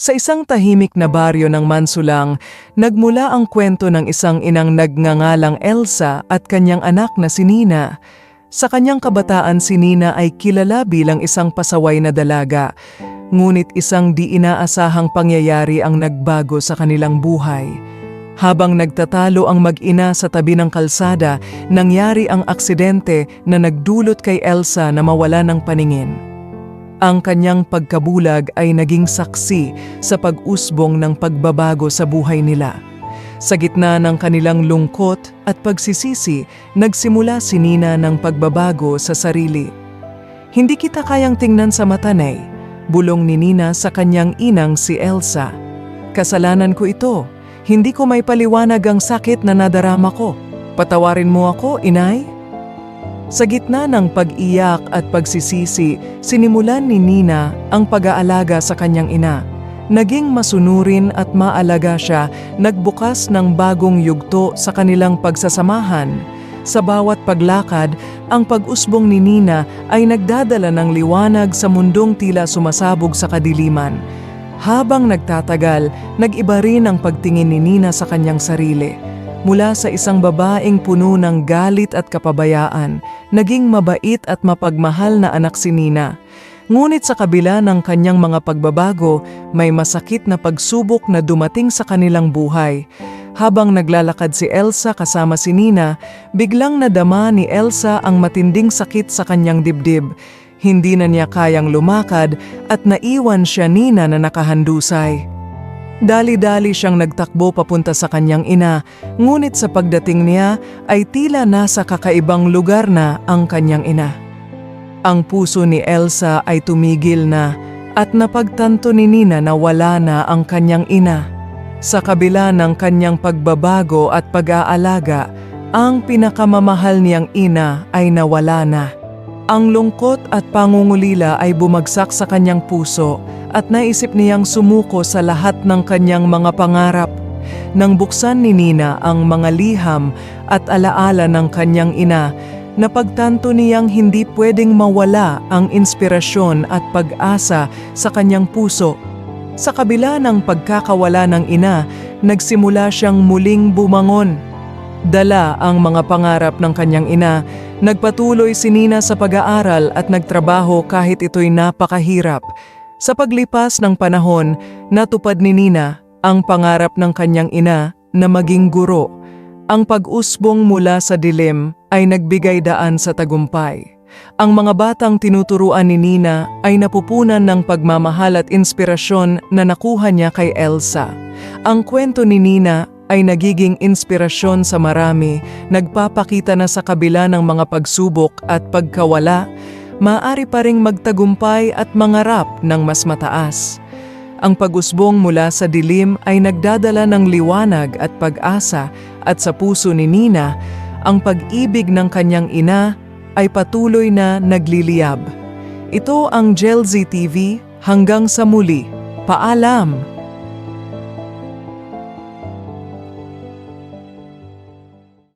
Sa isang tahimik na baryo ng Mansulang, nagmula ang kwento ng isang inang nagngangalang Elsa at kanyang anak na si Nina. Sa kanyang kabataan si Nina ay kilala bilang isang pasaway na dalaga, ngunit isang di inaasahang pangyayari ang nagbago sa kanilang buhay. Habang nagtatalo ang mag-ina sa tabi ng kalsada, nangyari ang aksidente na nagdulot kay Elsa na mawala ng paningin. Ang kanyang pagkabulag ay naging saksi sa pag-usbong ng pagbabago sa buhay nila. Sa gitna ng kanilang lungkot at pagsisisi, nagsimula si Nina ng pagbabago sa sarili. Hindi kita kayang tingnan sa mata, Nay. Bulong ni Nina sa kanyang inang si Elsa. Kasalanan ko ito. Hindi ko may paliwanag ang sakit na nadarama ko. Patawarin mo ako, inay? Sa gitna ng pag-iyak at pagsisisi, sinimulan ni Nina ang pag-aalaga sa kanyang ina. Naging masunurin at maalaga siya, nagbukas ng bagong yugto sa kanilang pagsasamahan. Sa bawat paglakad, ang pag-usbong ni Nina ay nagdadala ng liwanag sa mundong tila sumasabog sa kadiliman. Habang nagtatagal, nag-iba rin ang pagtingin ni Nina sa kanyang sarili. Mula sa isang babaeng puno ng galit at kapabayaan, naging mabait at mapagmahal na anak si Nina. Ngunit sa kabila ng kanyang mga pagbabago, may masakit na pagsubok na dumating sa kanilang buhay. Habang naglalakad si Elsa kasama si Nina, biglang nadama ni Elsa ang matinding sakit sa kanyang dibdib. Hindi na niya kayang lumakad at naiwan siya Nina na nakahandusay. Dali-dali siyang nagtakbo papunta sa kanyang ina, ngunit sa pagdating niya ay tila nasa kakaibang lugar na ang kanyang ina. Ang puso ni Elsa ay tumigil na at napagtanto ni Nina na wala na ang kanyang ina. Sa kabila ng kanyang pagbabago at pag-aalaga, ang pinakamamahal niyang ina ay nawala na. Ang lungkot at pangungulila ay bumagsak sa kanyang puso at naisip niyang sumuko sa lahat ng kanyang mga pangarap. Nang buksan ni Nina ang mga liham at alaala ng kanyang ina, napagtanto niyang hindi pwedeng mawala ang inspirasyon at pag-asa sa kanyang puso. Sa kabila ng pagkakawala ng ina, nagsimula siyang muling bumangon. Dala ang mga pangarap ng kanyang ina, nagpatuloy si Nina sa pag-aaral at nagtrabaho kahit ito'y napakahirap. Sa paglipas ng panahon, natupad ni Nina ang pangarap ng kanyang ina na maging guro. Ang pag-usbong mula sa dilim ay nagbigay daan sa tagumpay. Ang mga batang tinuturuan ni Nina ay napupunan ng pagmamahal at inspirasyon na nakuha niya kay Elsa. Ang kwento ni Nina ay nagiging inspirasyon sa marami, nagpapakita na sa kabila ng mga pagsubok at pagkawala, maaari pa ring magtagumpay at mangarap ng mas mataas. Ang pag-usbong mula sa dilim ay nagdadala ng liwanag at pag-asa at sa puso ni Nina, ang pag-ibig ng kanyang ina ay patuloy na nagliliyab. Ito ang Gelzy TV hanggang sa muli. Paalam!